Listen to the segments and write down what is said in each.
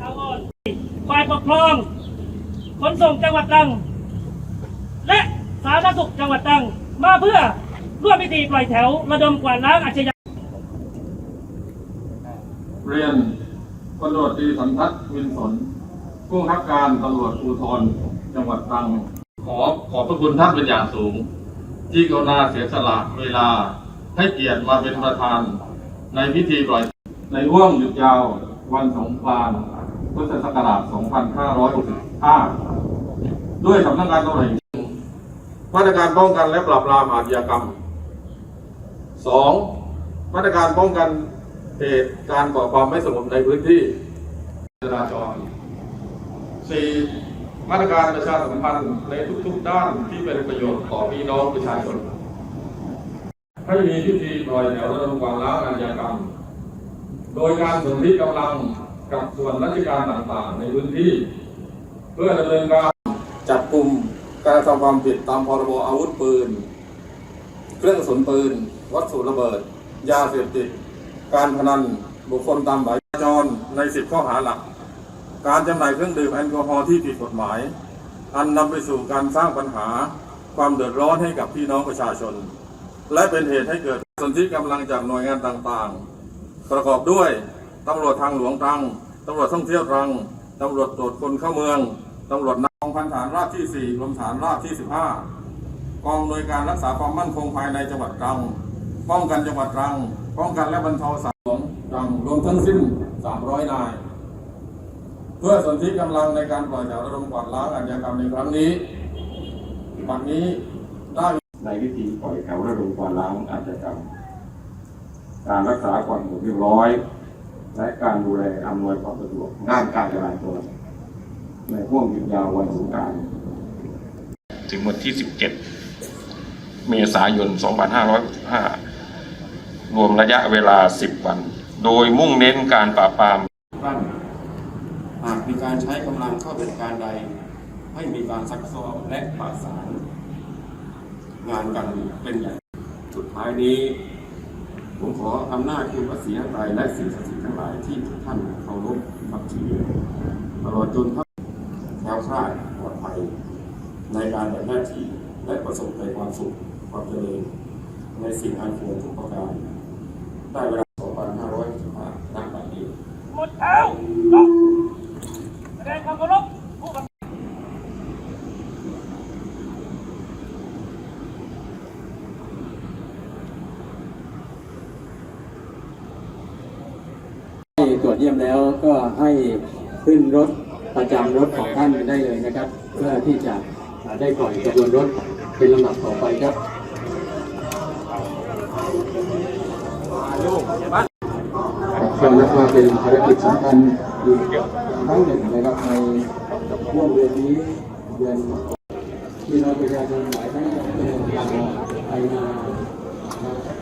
ทางอ่อนฝ่ายปกครอง ขนส่งจังหวัดตรัง และสาธารณสุขจังหวัดตรัง มาเพื่อร่วมพิธีปล่อยแถวระดมกวาดล้างอาชญากรรมเรียนพลตำรวจตรีสันทัศน์วินสนผู้บังคับการตำรวจภูธรจังหวัดตรัง ขอขอบพระคุณท่านเป็นอย่างสูง ที่กรุณาเสียสละเวลาให้เกียรติมาเป็นประธานในพิธีปล่อยในห่วงหยุดยาววันสงกรานต์ พุทธศักราช 2565 ด้วยสำนักงานตำรวจแห่งชาติมาตรการป้องกันและปราบปรามอาชญากรรมสองมาตรการป้องกันเหตุการณ์ก่อความไม่สงบในพื้นที่จราจรสี่มาตรการประชาสัมพันธ์ในทุกๆด้านที่เป็นประโยชน์ต่อพี่น้องประชาชนให้มีพิธีปล่อยแถวระดมกวาดล้างอาชญากรรม โดยการสนธิกำลัง กับส่วนราชการต่างๆ ในพื้นที่ เพื่อดำเนินการจับกลุ่มการทำความผิดตามพรบอาวุธปืน เครื่องกระสุนปืน วัตถุระเบิด ยาเสพติด การพนัน บุคคลตามหมายจราจรในสิบข้อหาหลัก การจำหน่ายเครื่องดื่มแอลกอฮอล์ที่ผิดกฎหมาย อันนำไปสู่การสร้างปัญหาความเดือดร้อนให้กับพี่น้องประชาชน และเป็นเหตุให้เกิดสนธิกำลังจากหน่วยงานต่างๆ ประกอบด้วย ตำรวจทางหลวงตรังตำรวจท่องเที่ยวตรังตำรวจตรวจคนเข้าเมืองตำรวจนองพันฐานราบที่ 4 กรมฐานราบที่ 15 กองหน่วยการรักษาความมั่นคงภายในจังหวัดตรัง ป้องกันจังหวัดตรัง ป้องกันและบรรเทาสาธารณตรังรวมทั้งสิ้น 300 นาย เพื่อสนธิกำลังในการปล่อยแถวระดมกวาดล้างอาชญากรรมในครั้งนี้บัดนี้ได้ในวิธีปล่อยแถวระดมกวาดล้างอาชญากรรม การรักษาความสงบเรียบร้อย และการดูแลอำนวยความสะดวกด้านการจราจรในห่วงหยุดยาววันสงกรานต์ถึงวันที่ 17 เมษายน 2565 รวมระยะเวลา 10 วัน โดยมุ่งเน้นการปราบปรามบ้านหากมีการใช้กำลังเข้าเป็นการใด ให้มีการซักซ้อมและประสานงานกันเป็นอย่างสุดท้ายนี้ ผมขออำนาจคุณพระศรีอภัยและสิ่งศักดิ์สิทธิ์ทั้งหลายที่ทุกท่านเคารพนับถือตลอดจนท่านแคล้วคลาดปลอดภัยในการปฏิบัติหน้าที่และประสบแต่ความสุขความเจริญในสิ่งอันควรทุกประการได้เวลา 2565ณบัดนี้หมดแถวลงแสดงความเคารพผู้บัง ที่ตรวจ เยี่ยมแล้วก็ให้ขึ้นรถประจำรถของท่านได้เลยนะครับ เพื่อที่จะได้ปล่อยกระบวนรถเป็นลำดับต่อไปครับก็นับว่าเป็นภารกิจสำคัญอีกครั้งหนึ่งนะครับในช่วงเดือนนี้เดือนที่เราประชาชนหลายท่านเดินทางไปมา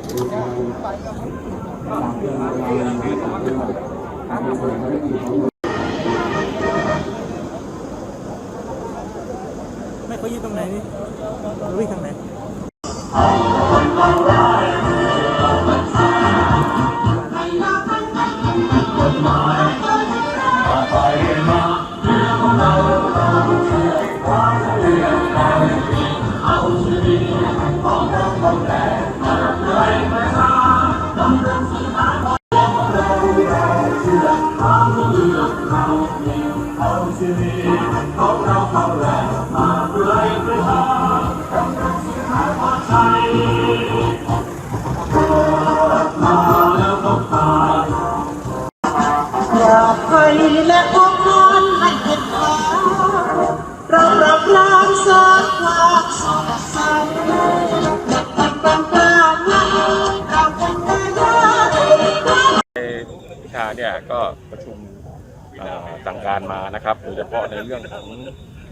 เดินทางต่างเรื่องต่างจังหวัด ไม่เขายืนตรงไหนนี่วิ่งทางไหน จของเราไม่เขาชีวิตรงไหนนี่เราวิ่งทางไหนอยากให้และออกนอน วิชาเนี่ยก็ประชุมเอ่อสั่งการมานะครับ โดยเฉพาะในเรื่องของ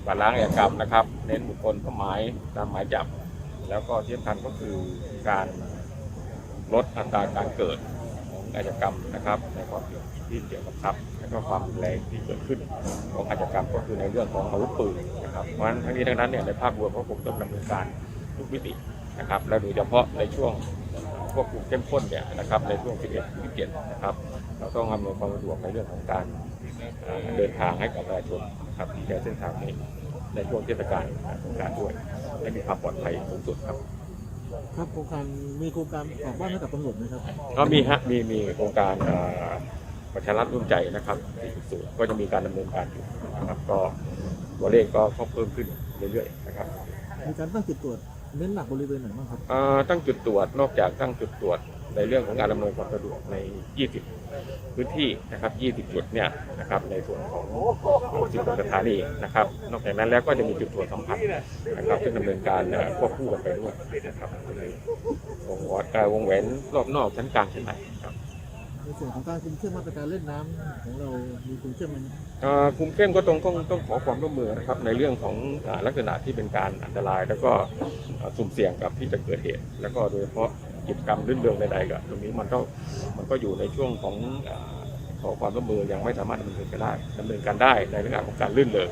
การล้างอาชญากรรมนะครับ เน้นบุคคลเป้าหมายตามหมายจับ แล้วก็ที่สำคัญก็คือการลดอัตราการเกิดของอาชญากรรมนะครับ ในความผิดที่เกี่ยวกับทรัพย์และก็ความรุนแรงที่เกิดขึ้นของอาชญากรรมก็คือในเรื่องของอาวุธปืนนะครับเพราะฉะนั้นทั้งนี้ทั้งนั้นเนี่ยในภาพรวมก็คงต้องดำเนินการทุกมิตินะครับ และโดยเฉพาะในช่วง ควบคุมเข้มข้นเนี่ยนะครับในช่วง 11 17นะครับเราต้องอำนวยความสะดวกในเรื่องของการเอ่อเดินทางให้กับประชาชนนะครับที่ใช้เส้นทางนี้ในช่วงเทศกาลสงกรารด้วยให้มีความปลอดภัยสูงสุดครับครับโครงการมีโครงการฝากบ้านให้กับตำรวจไหมครับก็มีฮะมีมีโครงการเอ่อประชารัฐร่วมใจนะครับ4.0ก็จะมีการดำเนินการอยู่นะครับก็ตัวเลขก็เพิ่มขึ้นเรื่อยๆนะครับมีการตั้งจุดตรวจ เน้นหนักบริเวณไหนบ้างครับตั้งจุดตรวจนอกจากตั้งจุดตรวจในเรื่องของการดำเนินความสะดวกใน 20 พื้นที่นะครับ 20 จุดเนี่ยนะครับในส่วนของ16สถานีนะครับ นอกจากนั้นแล้วก็จะมีจุดตรวจสัมผัสนะครับซึ่งดำเนินการควบคู่กันไปด้วยนะครับวงวัดวงแหวนรอบนอกชั้นกลางชั้นในครับ ในส่วนของการคุมเข้มมาตรการเล่นน้ำของเรามีคุมเข้มไหมอ่อคุมเข้มก็ต้องต้องต้องขอความร่วมมือนะครับในเรื่องของอาลักษณะที่เป็นการอันตราย แล้วก็อ่าสุ่มเสี่ยงกับที่จะเกิดเหตุ แล้วก็โดยเฉพาะกิจกรรมรื่นเริงใดๆก็ตรงนี้มันก็มันก็อยู่ในช่วงของอ่าขอความร่วมมือยังไม่สามารถดำเนินการได้ดำเนินการได้ในลักษณะของการลื่นเริง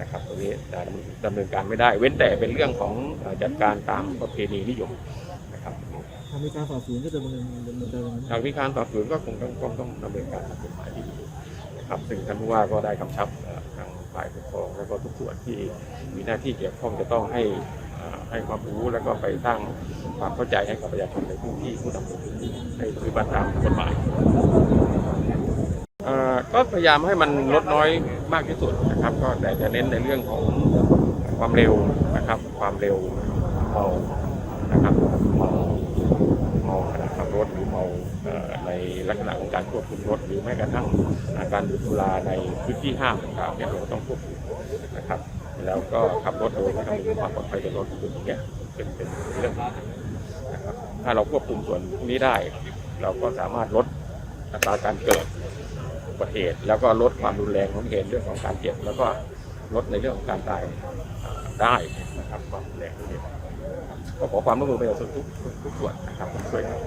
นะครับตรงนี้ดำเนินดำเนินการไม่ได้ เว้นแต่เป็นเรื่องของอ่าจัดการตามประเพณีนิยม มีการฝ่าฝืนก็จะดำเนินดำเนินการยังไงบ้างทางวิการต่อฝืนก็คงต้องต้องต้องดำเนินการตามกฎหมายที่ดีนะครับซึ่งท่านผู้ว่าก็ได้กำชับทางฝ่ายปกครองแล้วก็ทุกส่วนที่มีหน้าที่เกี่ยวข้องจะต้องให้ให้ความรู้แล้วก็ไปสร้างความเข้าใจให้กับประชาชนในพื้นที่ผู้ดำรงพื้นที่ให้ปฏิบัติตามกฎหมายเอ่อก็พยายามให้มันลดน้อยมากที่สุดนะครับ ก็แต่จะเน้นในเรื่องของความเร็วนะครับ ความเร็วเมานะครับเมาเมาขณะขับ รถหรือเมาในลักษณะของการควบคุมรถหรือแม้กระทั่งอาการดื่มสุราในพื้นที่ห้ามต่างๆเนี่ยเราต้องควบคุมนะครับแล้วก็ขับรถโดยไม่คำนึงถึงความปลอดภัยในรถคือเนี่ยเป็นเป็นเรื่องนะครับถ้าเราควบคุมส่วนนี้ได้ เราก็สามารถลดอัตราการเกิดอุบัติเหตุ แล้วก็ลดความรุนแรงของเหตุเรื่องของการเจ็บแล้วก็ลดในเรื่องของการตายได้นะครับความรุนแรงของเหตุ ก็ขอความร่วมมือประชาชนทุกทุกส่วนนะครับช่วยกัน